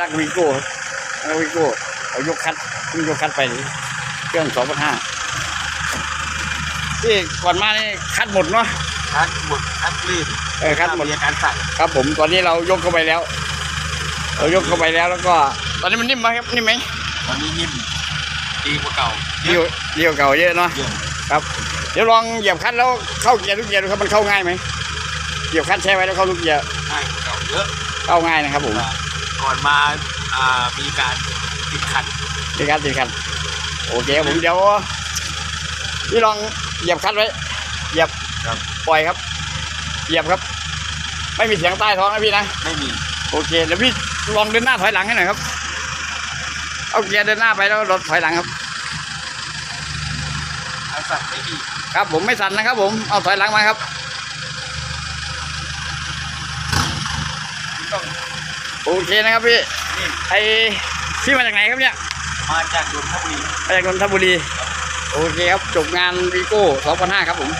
ลักวีโก้ลักวีโก้เอายกคัดเพิ่งยกคัดไปนี่เครื่องสองพันห้าที่ก่อนมานี่คัดหมดเนาะคัดหมดคัดรีดเออคัดหมดมีอาการสั่นครับผมตอนนี้เรายกเข้าไปแล้ว เรายกเข้าไปแล้วแล้วก็ ตอนนี้มันนิ่มไหมครับนิ่มไหมตอนนี้นิ่มดีกว่าเก่าดีกว่าดีกว่าเก่าเยอะเนาะเยอะครับ เดี๋ยวลองเหยียบคัดแล้วเข้าเกียร์ทุกเกียร์ดูครับมันเข้าง่ายไหมเหยียบคัดแช่ไว้แล้วเข้าทุกเกียร์ง่ายกว่าเก่าเยอะเข้าง่ายนะครับผม ก่อนมาอ่ามีการติดขัดดีครับดีครับโอเคครับผมเดี๋ยวพี่ลองเหยียบคัดไว้เหยียบครับปล่อยครับ เหยียบครับ ไม่มีเสียงใต้ท้องนะพี่นะไม่มีโอเคเดี๋ยวพี่ลองเดินหน้าถอยหลังให้หน่อยครับเอาเกียร์เดินหน้าไปแล้วรถถอยหลังครับอาสั่นไม่มีครับผมไม่สั่นนะครับ ผมเอาถอยหลังมาครับต้อง โอเคนะครับพี่นี่ไอพี่มาจากไหนครับเนี่ย มาจากนนทบุรีมาจากนนทบุรี โอเคครับ จบงานวีโก้2005ครับผม